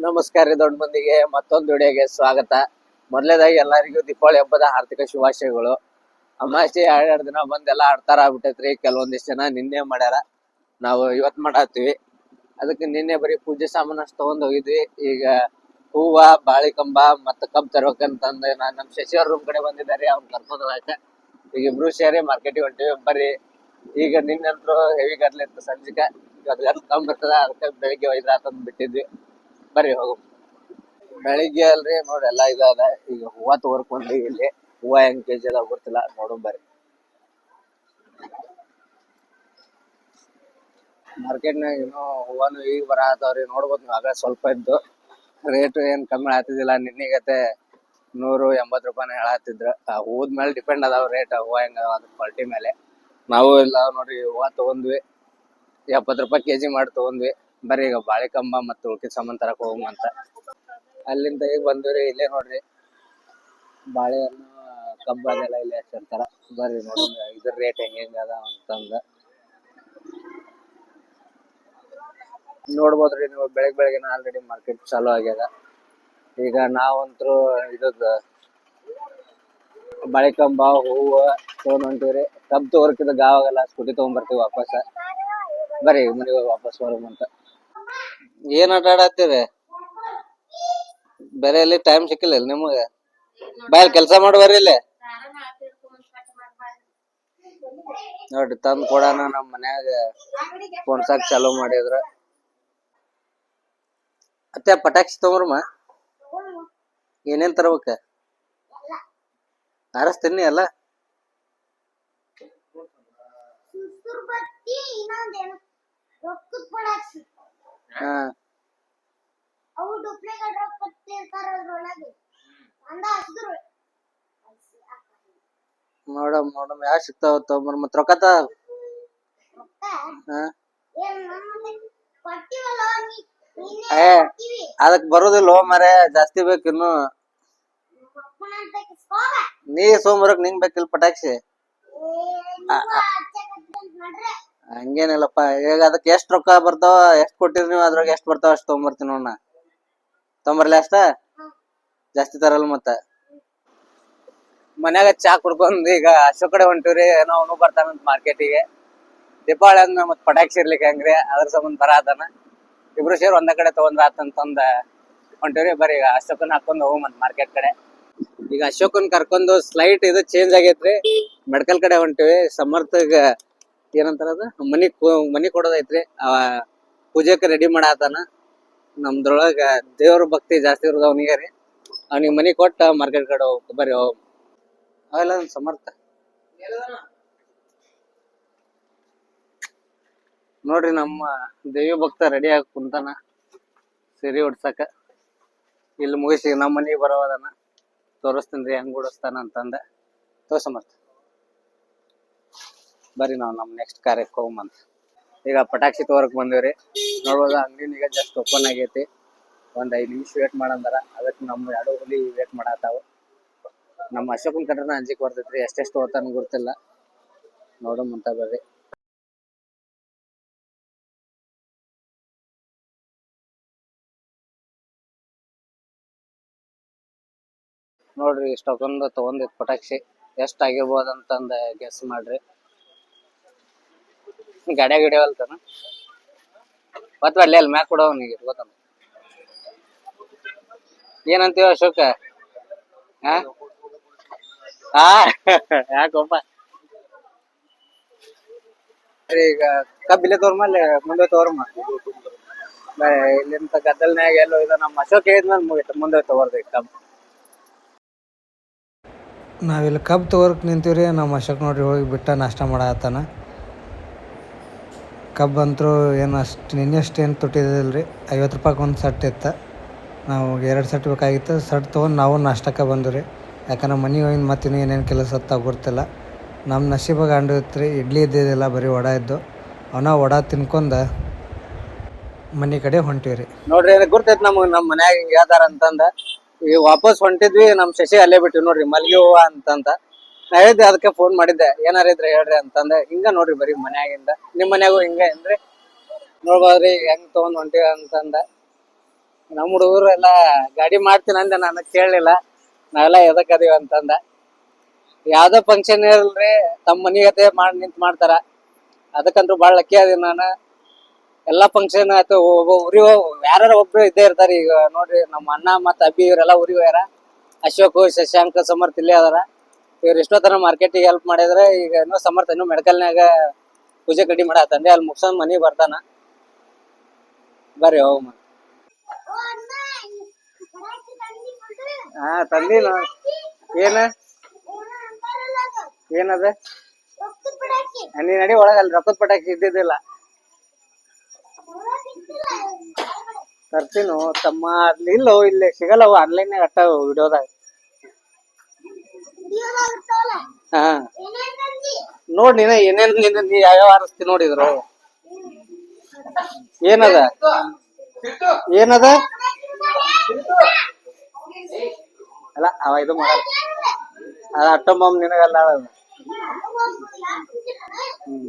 ನಮಸ್ಕಾರ ರೀ ದೊಡ್ಡ ಮಂದಿಗೆ. ಮತ್ತೊಂದು ವಿಡಿಯೋಗೆ ಸ್ವಾಗತ. ಮೊದಲೇದಾಗಿ ಎಲ್ಲರಿಗೂ ದೀಪಾವಳಿ ಹಬ್ಬದ ಆರ್ಥಿಕ ಶುಭಾಶಯಗಳು. ಅಮಾವಾಸ್ಯೆ ಎರಡೆರಡು ದಿನ ಬಂದೆಲ್ಲ ಆಡ್ತಾರ ಆಗ್ಬಿಟ್ಟೈತ್ರಿ. ಕೆಲವೊಂದಿಷ್ಟು ಜನ ನಿನ್ನೆ ಮಾಡ್ಯಾರ. ನಾವು ಇವತ್ ಮಾಡತ್ತೀವಿ. ಅದಕ್ಕೆ ನಿನ್ನೆ ಬರೀ ಪೂಜೆ ಸಾಮಾನು ಅಷ್ಟು ತಗೊಂಡ್ ಹೋಗಿದ್ವಿ. ಈಗ ಹೂವ, ಬಾಳಿಕಂಬ ಮತ್ತ ಕಬ್ ತರ್ಬೇಕಂತಂದ ನಾನ್ ನಮ್ ಶಶಿಯವ್ರ ರೂಮ್ ಕಡೆ ಬಂದಿದ್ದಾರೆ ಅವ್ನ ಕರ್ಕೊಂಡ್ ಈಗ ಇಬ್ರು ಸೇರಿ ಮಾರ್ಕೆಟಿಗೆ ಹೊಂಟಿವಿ. ಬರ್ರಿ ಈಗ ನಿನ್ನೆ ಹೆವಿ ಗದ್ಲೆ ಇತ್ತು ಸಂಜೆಗೆ ಇವತ್ತು ಗದ್ಲ ಬರ್ತದ. ಅದಕ್ಕೆ ಬೆಳಿಗ್ಗೆ ಒಯ್ದ್ರ ಬಿಟ್ಟಿದ್ವಿ. ಬರ್ರಿ ಹೋಗು. ಬೆಳಿಗ್ಗೆ ಅಲ್ರಿ ನೋಡ್ರಿ ಎಲ್ಲಾ ಇದಾದ. ಈಗ ಹೂವ ಬಂದ್ವಿ ಇಲ್ಲಿ. ಹೂವ ಹೆಂಗ್ ಕೆಜಿ ಅದ ಗೊತ್ತಿಲ್ಲ. ನೋಡು ಬರ್ರಿ. ಮಾರ್ಕೆಟ್ನಾಗ ಏನೋ ಹೂವನು ಈಗ ಬರತಾವ್ರಿ ನೋಡ್ಬೋದು ನೀವು ಆಗ ಸ್ವಲ್ಪ ಇದ್ದು. ರೇಟ್ ಏನ್ ಕಮ್ಮಿ ಆತಿದಿಲ್ಲ ನಿನ್ನೆಗತೆ ನೂರು ಎಂಬತ್ತು ರೂಪಾಯಿನ ಹೇಳತ್ತಿದ್ರು ಆ ಹೂವದ ಮೇಲೆ ಡಿಪೆಂಡ್ ಅದಾವ ರೇಟ್ ಹೂವ ಹೆಂಗ ಅದ್ರ ಕ್ವಾಲಿಟಿ ಮೇಲೆ. ನಾವು ಇಲ್ಲ ನೋಡ್ರಿ ಹೂವ ತಗೊಂಡ್ವಿ. ಎಪ್ಪತ್ತು ರೂಪಾಯಿ ಕೆಜಿ ಮಾಡಿ ತಗೊಂಡ್ವಿ. ಬರ್ರಿ ಈಗ ಬಾಳೆಕಂಬ ಮತ್ತು ಉಳ್ಕಿದ ಸಾಮಾನ್ ತರಕ್ ಹೋಗಮ್ ಅಂತ. ಅಲ್ಲಿಂದ ಈಗ ಬಂದ್ವಿ ಇಲ್ಲೇ ನೋಡ್ರಿ. ಬಾಳೆಹಣ್ಣು, ಕಬ್ಬು ಅದೆಲ್ಲ ಇಲ್ಲೇ ಹಚ್ಚಿರ್ತಾರ. ಬರ್ರಿ ನೋಡ್ರಿ ಇದ್ರ ರೇಟ್ ಹೆಂಗ ಹೆಂಗ್ ಅದ ಅಂತಂದ. ನೋಡ್ಬೋದ್ರಿ ನೀವು, ಬೆಳಗ್ ಬೆಳಗ್ಗೆನ ಆಲ್ರೆಡಿ ಮಾರ್ಕೆಟ್ ಚಾಲೂ ಆಗ್ಯದ. ಈಗ ನಾವಂತ್ರು ಬಾಳೆ ಕಂಬ ಹೂವು ತಗೊಂಡ್ ಹೊಂಟಿವ್ರಿ. ಕಬ್ಬು ತಗೋರ್ಕಿದ ಗಾವಾಗಲ್ಲ ಸ್ಕೂಟಿ ತಗೊಂಡ್ ಬರ್ತೀವಿ ವಾಪಸ್. ಬರ್ರಿ ಮನೆಗೆ ವಾಪಸ್ ಬರೋಮಂತ ಏನ್ ಆಟ ಬೇರೆ ಎಲ್ಲಿ ಟೈಮ್ ಸಿಕ್ಕಿಲ್ಲ ನಿಮಗ? ಬಾಯ್ ಕೆಲಸ ಮಾಡಿ ಇಲ್ಲಿ. ನೋಡ್ರಿ, ತಂದ್ ಕೊಡೋಣ ನಮ್ ಮನ್ಯಾಗ. ಫೋನ್ಸಾಕ್ ಚಾಲೂ ಮಾಡಿದ್ರ. ಅತ್ತೆ, ಪಟಾಕ್ಷಿ ತಗೊಂಡ್ರಮ್ಮ? ಏನೇನ್ ತರ್ಬೇಕ? ಆರಸ್ತೀನಿ ಅಲ್ಲ ಅವು ಡೂಪ್ಲಿಕೇಟ್ ರೊಕ್ಕ ಕೊಟ್ಟಿರ್ತಾರ ಅದ್ರೊಳಗೆ ಅಂದ ಹಸಿದ್ರು. ನೋಡಮ್ ನೋಡಮ್ ಯಾವ ಸಿಗ್ತಾವ ತಗೊಂಬರ್ ಮತ್ ರೊಕ್ಕ ತ. ಏ. ಅದಕ್ ಬರೋದಿಲ್ಲ ಮರೆ ಜಾಸ್ತಿ ಬೇಕು ಇನ್ನು. ನೀ ಸೋಮವಾರಕ್ ನಿಂಗ್ ಬೇಕಿಲ್ಲ ಪಟಾಕ್ಷಿ. ಹಂಗೇನಿಲ್ಲಪ್ಪ. ಈಗ ಅದಕ್ಕೆ ಎಷ್ಟು ರೊಕ್ಕ ಬರ್ತಾವ, ಎಷ್ಟು ಕೊಟ್ಟಿರಿ ನೀವು, ಅದ್ರಾಗ ಎಷ್ಟ್ ಬರ್ತಾವ ಅಷ್ಟ್ ತೊಗೊಂಬರ್ತೀನಿ ನೋಡ ತೊಂಬರ್ಲಿ ಅಷ್ಟ? ಜಾಸ್ತಿ ತರಲ್ಲ ಮತ್ತ. ಮನ್ಯಾಗ ಚಾ ಕುಡ್ಕೊಂಡ್ ಈಗ ಅಶೋಕ್ ಕಡೆ ಹೊಂಟಿವ್ರಿ, ಏನೋ ಅವನು ಬರ್ತಾನಂತ ಮಾರ್ಕೆಟಿಗೆ ದೀಪಾವಳಿ ಅಂದ್ ಮತ್ ಪಟಾಕ್ಷಿ ಇರ್ಲಿಕ್ಕೆ ಹಂಗ್ರಿ, ಅದ್ರ ಸಂಬಂಧ ಬರ ಆತನ. ಇಬ್ರು ಸೇರಿ ಒಂದ ಕಡೆ ತಗೊಂಡ್ರ ಆತಂತಂದ ಹೊಂಟಿವ್ರಿ. ಬರೀ ಈಗ ಅಶೋಕನ್ ಹಾಕೊಂಡ್ ಹೋಗಮಂತ ಮಾರ್ಕೆಟ್ ಕಡೆ. ಈಗ ಅಶೋಕನ್ ಕರ್ಕೊಂಡು ಸ್ಲೈಟ್ ಇದು ಚೇಂಜ್ ಆಗೈತ್ರಿ. ಮೆಡಿಕಲ್ ಕಡೆ ಹೊಂಟಿವಿ. ಸಮರ್ಥಗ ಏನಂತಾರ ಅದು? ಮನಿ ಮನಿ ಕೊಡೋದೈತ್ರಿ. ಪೂಜೆಕ್ ರೆಡಿ ಮಾಡಾತಾನ. ನಮ್ದ್ರೊಳಗ ದೇವ್ರ ಭಕ್ತಿ ಜಾಸ್ತಿ ಇರೋದು ಅವನಿಗೆ ರೀ. ಅವನಿಗೆ ಮನಿ ಕೊಟ್ಟ ಮಾರ್ಕೆಟ್ ಕಡೆ ಹೋಗ್ಬೇಕು. ಬರೀ ಹೋಗ್. ಅವೆಲ್ಲ ಸಮರ್ಥ. ನೋಡ್ರಿ ನಮ್ಮ ದೇವಿ ಭಕ್ತ ರೆಡಿ ಆಗಿ ಕುಂತಾನ. ಸಿರಿ ಉಡ್ಸಕ. ಇಲ್ಲಿ ಮುಗಿಸಿ, ನಮ್ಮ ಮನಿಗೆ ಬರೋದನ ತೋರಿಸ್ತೀನಿ ರೀ, ಹೆಂಗ್ ಉಡಿಸ್ತಾನ ಅಂತಂದ. ಸಮರ್ಥ. ಬರ್ರಿ ನಾವು ನಮ್ ನೆಕ್ಸ್ಟ್ ಕಾರ್ಯಕ್ಕೆ ಹೋಗ್ಬಂತ ಈಗ ಪಟಾಕ್ಷಿ ತೋರಕ್ ಬಂದಿವ್ರಿ. ನೋಡ್ಬೋದು? ಅಂಗಡಿ ಈಗ ಜಸ್ಟ್ ಓಪನ್ ಆಗೈತಿ. ಒಂದ್ ಐದ್ ನಿಮಿಷ ವೇಟ್ ಮಾಡಂದಾರ. ಅದಕ್ಕೆ ನಮ್ಮ ಎರಡು ಹುಲಿ ವೇಟ್ ಮಾಡತ್ತಾವ ನಮ್ಮ ಅಶೋಕನ್ ಕಟ್ರನ ಅಂಜಿಕ್ ಬರ್ತೈತ್ರಿ. ಎಷ್ಟೆಷ್ಟು ಹೋತಾನ ಗೊತ್ತಿಲ್ಲ. ನೋಡಮಂತ ಬರ್ರಿ. ನೋಡ್ರಿ ಇಷ್ಟೊಂದು ತಗೊಂಡಿದ್ ಪಟಾಕ್ಷಿ. ಎಷ್ಟ್ ಆಗಿರ್ಬೋದಂತಂದ ಗೆಸ್ ಮಾಡ್ರಿ. ಗಾಡ್ಯಾಗ ಹಿಡಿಯವಲ್ತಾನ ಮತ್ ಅಲ್ಲೇ ಅಲ್ಲಿ ಮ್ಯಾಕ್ ಕೊಡೋ ಅವನಿಗೆ ಗೊತ್ತಾನ ಏನಂತೀವ ಅಶೋಕ? ಹಾ ಹಾ ಯಾಕೊಪ್ಪ? ಈಗ ಕಬ್ಬಿಲೆ ತೋರ್ಮಲ್ಲಿ ಮುಂದೆ ತೋರ್ಮ? ಇಲ್ಲಿಂದ ಗದ್ದಲ್ನ್ಯಾಗ ಎಲ್ಲೋ ಇದು ನಮ್ಮ ಅಶೋಕ ಹೇಳಿದ್ಮೇಲೆ ಮುಗಿತು ಮುಂದೆ ತಗೋರ್ದಿ ಕಬ್ ನಾವಿಲ್ಲಿ ಕಬ್ಬು ತೋರ್ಕ್ ನಿಂತೀವ್ರಿ ನಮ್ಮ ಅಶೋಕ್ ನೋಡ್ರಿ ಹೋಗಿ ಬಿಟ್ಟ ನಾಷ್ಟ ಮಾಡತ್ತಾನ ಕಬ್ಬು ಅಂತರೂ ಏನು ಅಷ್ಟು, ನಿನ್ನೆ ಅಷ್ಟು ಏನು ತುಟ್ಟಿದಿಲ್ಲ ರೀ. ಐವತ್ತು ರೂಪಾಯಿಗೆ ಒಂದು ಸಟ್ ಇತ್ತು. ನಾವು ಎರಡು ಸಟ್ ಬೇಕಾಗಿತ್ತು. ಸಟ್ ತೊಗೊಂಡು ನಾವು ನಾಷ್ಟಕ್ಕೆ ಬಂದು ರೀ. ಯಾಕಂದ್ರೆ ಮನೆಗೆ ಹೋಗಿ ಮತ್ತೆ ಇನ್ನೂ ಏನೇನು ಕೆಲಸ ಹತ್ತ ಗೊತ್ತಿಲ್ಲ. ನಮ್ಮ ನಶೀಬಾಗ ಅಂಡು ಇತ್ತು ರೀ. ಇಡ್ಲಿ ಇದ್ದಿದ್ದಿಲ್ಲ, ಬರೀ ವಡ ಇದ್ದು. ಅವನ ವಡ ತಿನ್ಕೊಂಡ ಮನೆ ಕಡೆ ಹೊಂಟಿವಿ ರೀ. ನೋಡ್ರಿ ಗೊತ್ತೈತೆ ನಮ್ಗೆ ನಮ್ಮ ಮನ್ಯಾಗ ಹೇಳ್ತಾರ ಅಂತಂದ. ಈಗ ವಾಪಸ್ ಹೊಂಟಿದ್ವಿ ನಮ್ಮ ಶಶಿ ಅಲ್ಲೇ ಬಿಟ್ಟಿವಿ ನೋಡ್ರಿ ಮಲ್ಲಿಗೆ ಹೂವು ಅಂತಂದ. ನಾ ಹೇಳಿದ್ದೆ ಅದಕ್ಕೆ ಫೋನ್ ಮಾಡಿದ್ದೆ. ಏನಾರ ಇದ್ರೆ ಹೇಳ್ರಿ ಅಂತಂದ. ಹಿಂಗ ನೋಡ್ರಿ ಬರೀ ಮನ್ಯಾಗಿಂದ. ನಿಮ್ ಮನ್ಯಾಗು ಹಿಂಗ ಏನ್ರಿ? ನೋಡ್ಬೋದ್ರಿ ಹೆಂಗ್ ತಗೊಂಡ್ ಹೊಂಟಿವ ಅಂತಂದ. ನಮ್ಮ ಹುಡುಗರು ಎಲ್ಲ ಗಾಡಿ ಮಾಡ್ತೀನಿ ಅಂದೆ, ನಾನು ಕೇಳಲಿಲ್ಲ. ನಾವೆಲ್ಲ ಎದಕ್ ಅದೀವ ಅಂತಂದ. ಯಾವ್ದೋ ಫಂಕ್ಷನ್ ಇರಲ್ರಿ ತಮ್ಮ ಮನಿಗತೆ ಮಾಡಿ ನಿಂತ್ ಮಾಡ್ತಾರ. ಅದಕ್ಕಂತೂ ಭಾಳ ಲಕ್ಕಿ ಅದೀನಿ ನಾನು. ಎಲ್ಲಾ ಫಂಕ್ಷನ್ ಆಯ್ತು ಒಬ್ಬ ಊರಿಗೆ ಯಾರು ಒಬ್ರು ಇದ್ದೇ ಇರ್ತಾರ ಈಗ. ನೋಡ್ರಿ, ನಮ್ಮ ಅಣ್ಣ ಮತ್ತ ಅಬ್ಬಿ ಇವರೆಲ್ಲ ಉರಿ ಹೋಗ್ಯಾರ. ಅಶೋಕ್, ಶಶಾಂಕ ಸಮರ್ಥ ಇಲ್ಲೇ ಅದಾರ. ಇವ್ರು ಎಷ್ಟೋ ತರ ಮಾರ್ಕೆಟಿಗೆ ಹೆಲ್ಪ್ ಮಾಡಿದ್ರೆ ಈಗ ಏನೋ ಸಮರ್ಥ, ಇನ್ನೂ ಮೆಡಿಕಲ್ನಾಗ ಪೂಜೆ ಕಡಿ ಮಾಡತ್ತಂದೆ ಅಲ್ಲಿ ಮುಗ್ಸೊಂಡ್ ಮನಿ ಬರ್ತಾನ. ಬರ್ರಿ ಹೋಗಮ್ಮ ತಂದಿ ಹಾ ತಂದಿನ ಏನ? ಏನದ? ನೀ ನಡಿ ಒಳಗಲ್ಲ ರೊಕ್ಕದ ಪಟಾಕಿ ಇದ್ದಿದ್ದಿಲ್ಲ. ತರ್ತೀನೋ ತಮ್ಮ ಅಲ್ಲಿ ಇಲ್ಲೋ, ಇಲ್ಲಿ ಸಿಗಲ್ಲವು ಆನ್ಲೈನ್ ಅಟ್ಟ ವಿಡಿಯೋದಾಗ. ಹಾ? ನೋಡ್ ನೀನ ಏನೇನ್ ನೀನ್ ನೀ ಯಾವ್ಯಾವ ಆರಿಸ್ತಿ ನೋಡಿದ್ರು. ಏನದ? ಏನದ? ಅಲ್ಲ ಅವ ಇದು ಮಾಡ ಅದ ಅಟ್ಟೊಂಬಮ್ ನಿನಗಲ್ಲ ಅಳದು ಹ್ಮ್.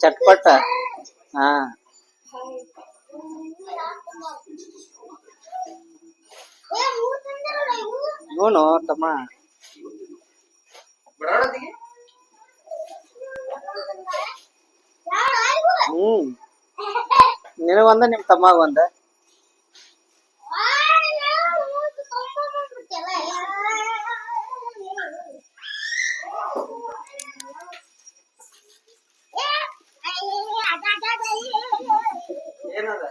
ಚಟ್ಪಟ. ಹಾ. ಇವನು ತಮ್ಮ ಯಾರ್ ಆಯ್ವು? ಹ್ಮ್ ನಿನಗೊಂದ ನಿಮ್ ತಮ್ಮಗ ಒಂದ ಆಯ್ಯ, ಮೂರ್ ತೊಗೊಂಡ್ಬಿಡ್ತೀಯಲ್ಲ, ಏ, ಅಯ್ಯ, ಅದ, ಅದ, ಅದ, ಏ. ಏನದ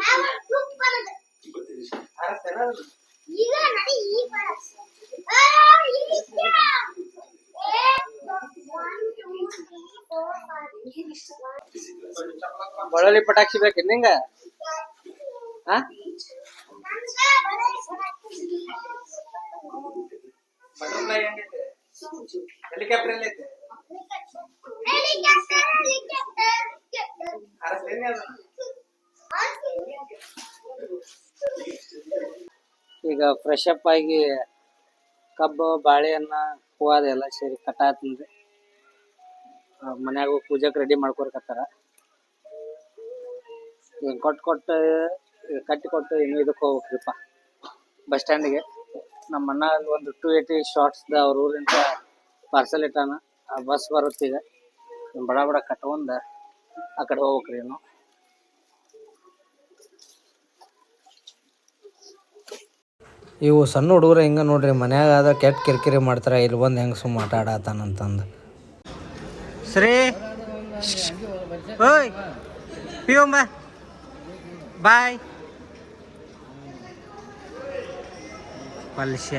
ನಾವ್ ತುಪ್ಪ ಬರೋದು. ಈಗ ನಡಿ ಈಗ ಬೇಡ. ಆ, ಈಗ ಇಷ್ಟ. ಏ, one, two, three, four, five, six, one. ಬಳ್ಳೊಳ್ಳಿ ಪಟಾಕ್ಷಿ ಬೇಕ ನಿಂಗ ಹಾ ನನ್ಗೆ ಬರೀ ಹೆಲಿಕಾಪ್ಟರ್ ಎಲ್ಲ ಐತೆ ಹೆಲಿಕಾಪ್ಟರ್, ಹೆಲಿಕಾಪ್ಟರ್, ಹೆಲಿಕಾಪ್ಟರ್. ಈಗ ಫ್ರೆಶ್ ಅಪ್ ಆಗಿ ಕಬ್ಬು, ಬಾಳೆಹಣ್ಣ ಹೂವು ಅದೆಲ್ಲ ಸೇರಿ ಕಟ್ಟಾತಂದ್ರಿ ಮನ್ಯಾಗ ಪೂಜೆಗೆ ರೆಡಿ ಮಾಡ್ಕೊರ್ಕತ್ತಾರ ಈಗ ಕೊಟ್ಟು ಕೊಟ್ಟು, ಕಟ್ಟಿ ಕೊಟ್ಟು ಇನ್ನು ಇದಕ್ಕೆ ಹೋಗ್ಬೇಕ್ರಿಪ್ಪ. ಬಸ್ ಸ್ಟ್ಯಾಂಡಿಗೆ ನಮ್ಮ ಅಣ್ಣ ಅಲ್ಲಿ ಒಂದು ಟೂ ಏಯ್ಟಿ ಶಾರ್ಟ್ಸ್ದ ಅವ್ರ ಊರಿಂದ ಪಾರ್ಸಲ್ ಇಟ್ಟಾನ. ಆ ಬಸ್ ಬರುತ್ತೆ ಈಗ ಇವ್ನ್ ಬಡ ಬಡ ಕಟ್ಕೊಂಡ ಆ ಕಡೆ ಹೋಗ್ಬೇಕ್ರಿ ಇನ್ನು. ಇವು ಸಣ್ಣ ಹುಡುಗರು ಹಿಂಗೆ ನೋಡ್ರಿ ಮನ್ಯಾಗ ಆದ್ರೆ ಕೆಟ್ಟ ಕಿರಿಕಿರಿ ಮಾಡ್ತಾರೆ ಇಲ್ಲಿ ಬಂದು ಹೆಂಗೆ ಸುಮ್ಮ ಆಟ ಆಡತಾನಂತಂದು ಶ್ರೀ ಓಯ್ ಪಿಯೋಂಬ ಬಾಯ್. ಪಲ್ಶ್ಯ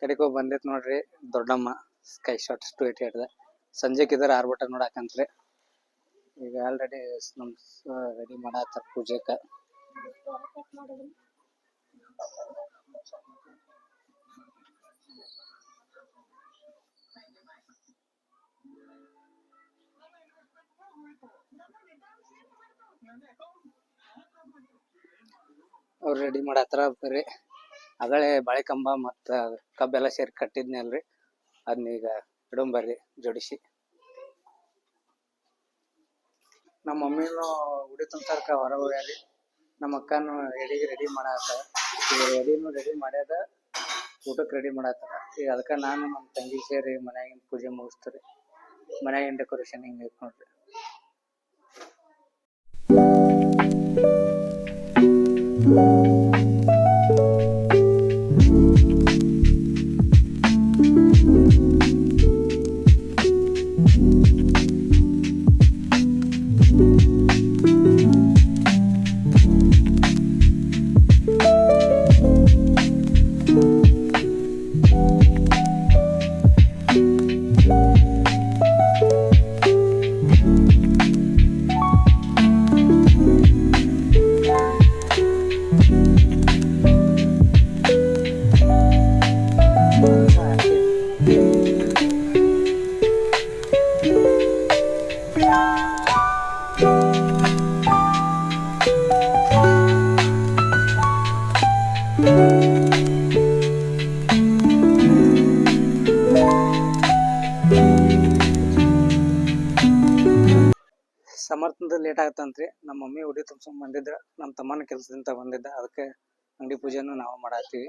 ಕಡೆಗೆ ಬಂದಿತ್ತು ನೋಡ್ರಿ ದೊಡ್ಡಮ್ಮ ಸ್ಕೈ ಶಾಟ್ ಟು ಏಟ್ ಹಿಡ್ದ ಸಂಜೆಕ್ ಇದ್ರ ಆರ್ಬಿಟ ನೋಡಾಕಂತ್ರಿ ಈಗ ಆಲ್ರೆಡಿ ನಮ್ ರೆಡಿ ಮಾಡತ್ತಾರ ಪೂಜೆಕ. ಅವ್ರು ರೆಡಿ ಮಾಡತ್ತಾರ ಬರೀ ಅಗಳೇ ಬಾಳೆ ಕಂಬ ಮತ್ತ ಕಬ್ಬೆಲ್ಲ ಸೇರಿ ಕಟ್ಟಿದ್ನಿ ಅಲ್ರಿ ಕಡಂಬರಿ ಜೋಡಿಸಿ. ನಮ್ಮ ಮಮ್ಮಿನೂ ಉಡಿ ತುಂಬಸಾರ್ಕ ಹೊರ ಹೋಗ್ಯಾರಿ. ನಮ್ಮ ಅಕ್ಕನು ಎಡಿಗೆ ರೆಡಿ ಮಾಡಾಕ ಈಗ ಎಡಿನೂ ರೆಡಿ ಮಾಡ್ಯಾದ ಊಟಕ್ಕೆ ರೆಡಿ ಮಾಡತ್ತಾರ ಈಗ ಅದಕ್ಕೆ ನಾನು ನಮ್ಮ ತಂಗಿ ಸೇರಿ ಮನೆಯಾಗಿನ ಪೂಜೆ ಮುಗಿಸ್ತೀರಿ ಮನೆಯಾಗಿನ ಡೆಕೋರೇಷನ್ ಹಿಂಗೆ ಐತೆ ಸಮರ್ಥದ ಲೇಟ್ ಆಗತ್ತಂತ್ರಿ. ನಮ್ಮ ಮಮ್ಮಿ ಉಡಿ ತುಂಬಿಸ್ಕೊಂಡ್ ಬಂದಿದ್ರ ನಮ್ಮ ತಮ್ಮನ ಕೆಲಸದಿಂದ ಬಂದಿದ್ದ, ಅದಕ್ಕೆ ಅಂಗಡಿ ಪೂಜೆನೂ ನಾವು ಮಾಡತ್ತೀವಿ.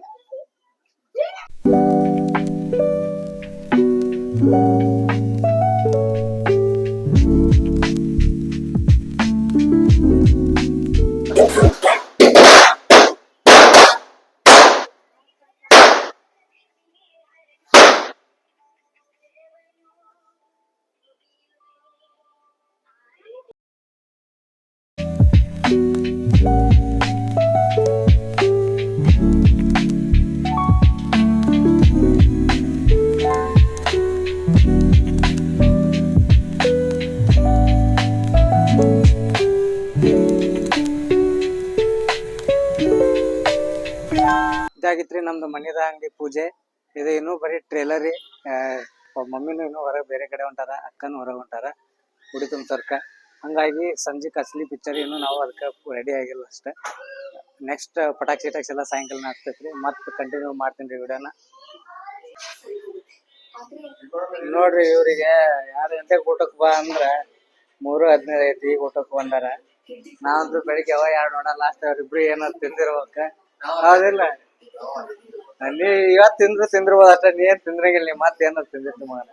ಇದು. ಇನ್ನೂ ಬರೀ ಟ್ರೇಲರಿ ಮಮ್ಮಿನೂ ಇನ್ನೂ ಹೊರಗೆ ಬೇರೆ ಕಡೆ ಹೊಂಟಾರ, ಅಕ್ಕನೂ ಹೊರಗೆ ಹೊಂಟಾರ. ಉಡಿ ತುಂಬಸರ್ಕ ಹಂಗಾಗಿ ಸಂಜೆ ಕಸ್ಲಿ ಪಿಕ್ಚರ್ ಇನ್ನೂ ನಾವು ಅದಕ್ಕೆ ರೆಡಿ ಆಗಿಲ್ಲ ಅಷ್ಟೇ. ನೆಕ್ಸ್ಟ್ ಪಟಾಕಿ ಗಿಟಾಕ್ಷಿ ಎಲ್ಲ ಸಾಯಂಕಾಲ ಆಗ್ತೈತ್ರಿ ಮತ್ತೆ ಕಂಟಿನ್ಯೂ ಮಾಡ್ತೀನಿ ರೀ ವಿಡಿಯೋನ. ನೋಡ್ರಿ ಇವರಿಗೆ ಯಾರು ಗಂಟೆಗೆ ಊಟಕ್ಕೆ ಬಾ ಅಂದ್ರೆ ಮೂರು ಹದಿನೈದು ಐತಿ ಊಟಕ್ಕೆ ಬಂದಾರ. ನಾವಂತೂ ಬೆಳಿಗ್ಗೆ ಯಾವ ಎರಡು ನೋಡ ಲಾಸ್ಟ್ ಅವ್ರಿಬ್ರು ಏನಾದ್ರು ತಿಂದಿರ್ಬೇಕ. ಹೌದಿಲ್ಲ? ಅಲ್ಲಿ ಇವತ್ ತಿಂದ್ರು ತಿಂದಿರ್ಬೋದು ಅಷ್ಟೇ ನೀ ಏನ್ ತಿಂದ್ರಂಗಿಲ್ಲ, ನೀ ಮತ್ತೆ ಏನಾರ ತಿಂದಿರ್ತಿ ಮಗನ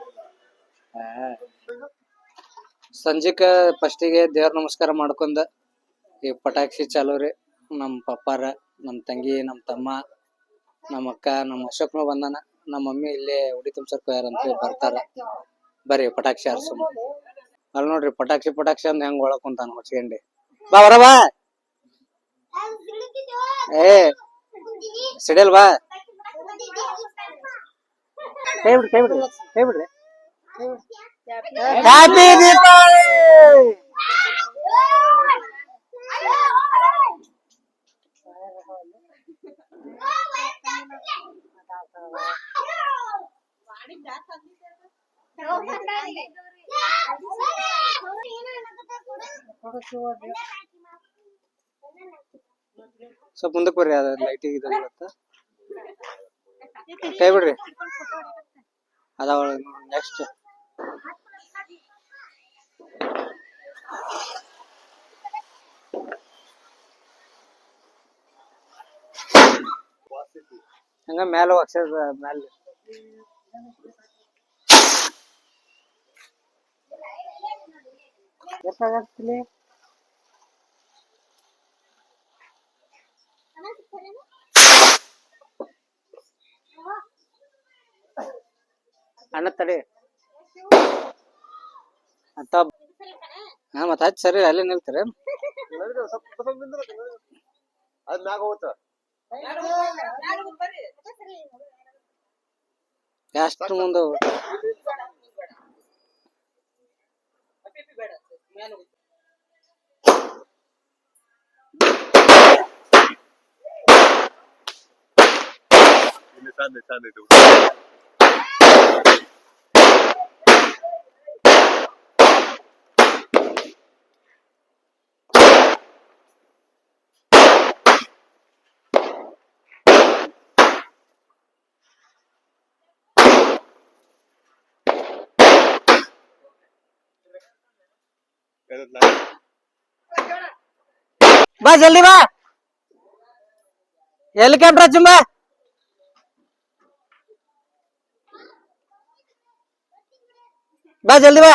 ಸಂಜಿಕ ಫಸ್ಟಿಗೆ ದೇವ್ರ ನಮಸ್ಕಾರ ಮಾಡ್ಕೊಂಡ, ಈ ಪಟಾಕ್ಷಿ ಚಾಲು ರೀ. ನಮ್ಮ ಪಪ್ಪಾರ ನಮ್ಮ ತಂಗಿ ನಮ್ಮ ತಮ್ಮ ನಮ್ಮ ಅಕ್ಕ ನಮ್ಮ ಅಶೋಕ್ನು ಬಂದಾನ. ನಮ್ಮ ಮಮ್ಮಿ ಇಲ್ಲೇ ಉಡಿ ತುಂಬಸರ್ ಕೊಯ್ಯಾರ ಅಂತ ಬರ್ತಾರ. ಬರ್ರಿ, ಪಟಾಕ್ಷಿ ಹಾರ್ಸೋಣ ಅಲ್ಲಿ ನೋಡ್ರಿ, ಪಟಾಕ್ಷಿ ಪಟಾಕ್ಷಿ ಅಂದ್ ಹೆಂಗ್ ಒಳಗ್ ಕುಂತಾನ ಹೊಚ್ಕೊಂಡಿ ಬಾ ಬರ ಬಾ. ಏ ಸಿಡಿಯಲ್ ಬಾ. ಕೈ ಬಿಡ್ರಿ ಕೈ ಬಿಡ್ರಿ ಕೈ ಬಿಡ್ರಿ ಹ್ಯಾಪಿ ದೀಪಾವಳಿ ಸ್ವಲ್ಪ ಮುಂದಕ್ಕೆ ಬರ್ರಿ ಅದ ಲೈಟಿಗೆ ಇದು ಕೈ ಬಿಡ್ರಿ ಅದಾವ ನೆಕ್ಸ್ಟ್ ಹಂಗ ಮ್ಯಾಲ ಅಕ್ಷರ ಮ್ಯಾಲ ಎಷ್ಟಾಗತ್ತಲಿ ಅಣ್ಣ ತಡಿ. ಅಂತ ಹಾ ಮತ್ತ ಹಚ್ಚ ಸರಿ ಅಲ್ಲೇ ನಿಲ್ತೀರ. ಅದ್ ಮ್ಯಾಗ ಹೋಗ್ತ ಎಷ್ಟು. ಬಾ ಜಲ್ದಿ ಬಾ. ಹೆಲಿಕಾಪ್ಟರ್ ಹಚ್ಚುಂ ಬಾ ಬಾ ಜಲ್ದಿ ಬಾ.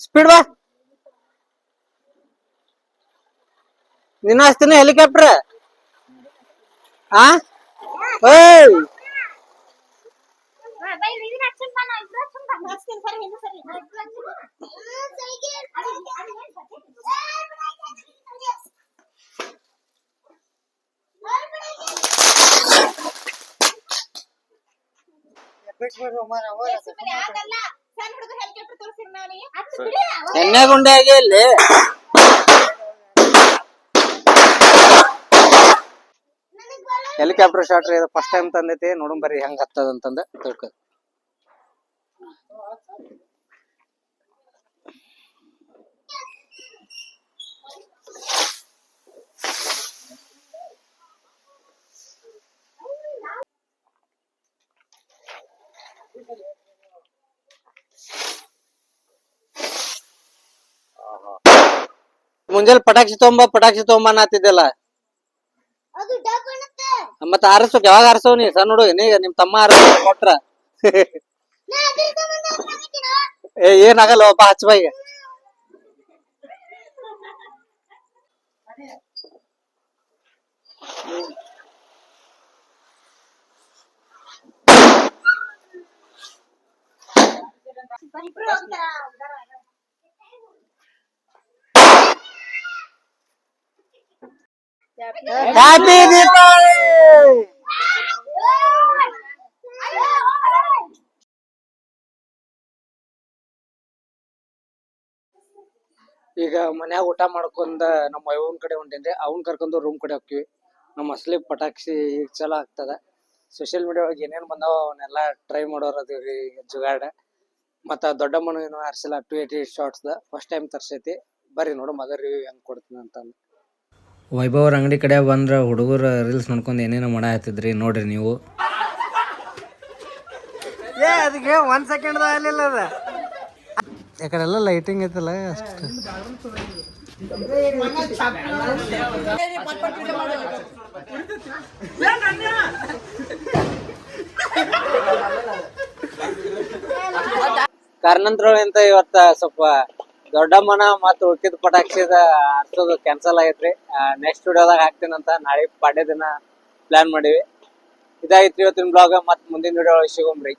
ಸ್ಪೀಡ್ ಬಾ. ನಿನ್ನ ಹಚ್ತೀನಿ ಹೆಲಿಕಾಪ್ಟರ್ ಆ? ಓಯ್ ಎಣ್ಣೆ ಗುಂಡೆ ಆಗಿ ಇಲ್ಲಿ. ಹೆಲಿಕಾಪ್ಟರ್ ಶಾಟ್ರಿ ಫಸ್ಟ್ ಟೈಮ್ ತಂದೈತಿ, ನೋಡೋಣ ಬರ್ರಿ ಹೆಂಗ್ ಹತ್ತದ ಅಂತಂದ ತಿಳ್ಕೊ. ಮುಂಜಾನೆ ಪಟಾಕ್ಷಿ ತೊಂಬ ಪಟಾಕ್ಷಿ ತೊಂಬ ಅನ್ನತ್ತಿದ್ದಲ್ಲ ಮತ್ತ ಆರಿಸ್ಬೇಕು ಯಾವಾಗ ಆರಿಸವ್ ನೀ? ಸಣ್ಣ ಹುಡುಗ ನೀ ನಿಮ್ ತಮ್ಮ ಆರಿಸ ಕೊಟ್ರ. ಏ ಏನಾಗಲ್ಲ ಒಬ್ಬ ಹಚ್ಚ ಈಗ ಇಬ್ರು ಹ್ಯಾಪಿ ದೀಪಾವಳಿ ಈಗ ಮನ್ಯಾಗ ಊಟ ಮಾಡ್ಕೊಂಡ ನಮ್ಮ ಅವ್ವನ್ ಕಡೆ ಹೊಂಟೇನ್ರಿ. ಅವನ್ ಕರ್ಕೊಂಡು ರೂಮ್ ಕಡೆ ಹೋಗ್ತೀವಿ. ನಮ್ಮ ಅಸಲಿ ಪಟಾಕ್ಷಿ ಈಗ ಚಲೋ ಆಗ್ತದ. ಸೋಶಿಯಲ್ ಮೀಡಿಯಾ ಒಳಗೆ ಏನೇನ್ ಬಂದಾವ ಅವನ್ನೆಲ್ಲ ಟ್ರೈ ಮಾಡೋರ್ ಅದೇವ್ರಿ ಜುಗಾಡ. ಮತ್ತ ದೊಡ್ಡಮ್ಮನು ಏನು ಆರ್ಸಿಲ್ಲ to eighty shorts first time ತರ್ಸೈತಿ. ಬರ್ರಿ ನೋಡು ಮದರ್ ರಿವ್ಯೂ ಹೆಂಗ್ ಕೊಡ್ತೀನಿ ಅಂತ ವೈಭವ್ ಅವ್ರ ಅಂಗಡಿ ಕಡೆ ಬಂದ್ರೆ ಹುಡುಗರು ರೀಲ್ಸ್ ನೋಡ್ಕೊಂಡು ಏನೇನೋ ಮಾಡಾಕತ್ತಿದ್ರಿ ನೋಡ್ರಿ ನೀವು. ಏ ಅದಕ್ಕೆ ಒಂದು ಸೆಕೆಂಡ್ ಆಗಲಿಲ್ಲ ಅದ. ಯಾಕಡೆಲ್ಲ ಲೈಟಿಂಗ್ ಐತಲ್ಲ ಅಷ್ಟು. ಕಾರಣಂತರ ಅಂತ ಇವತ್ತ ಸ್ವಲ್ಪ ದೊಡ್ಡಮ್ಮನ ಮತ್ತು ಉಳ್ಕಿದ ಪಟಾಕ್ಷಿದ ಹಚ್ಚೋದು ಕ್ಯಾನ್ಸಲ್ ಆಗೈತ್ರಿ. ನೆಕ್ಸ್ಟ್ ವಿಡಿಯೋದಾಗ ಹಾಕ್ತೀನಂತ ನಾಳೆ ಪಾಡ್ಯ ದಿನ ಪ್ಲಾನ್ ಮಾಡೀವಿ. ಇದಾಗಿತ್ತು ಇವತ್ತಿನ ಬ್ಲಾಗ್ ಮತ್ತೆ ಮುಂದಿನ ವಿಡಿಯೋ ಸಿಗೋಮ್ರಿ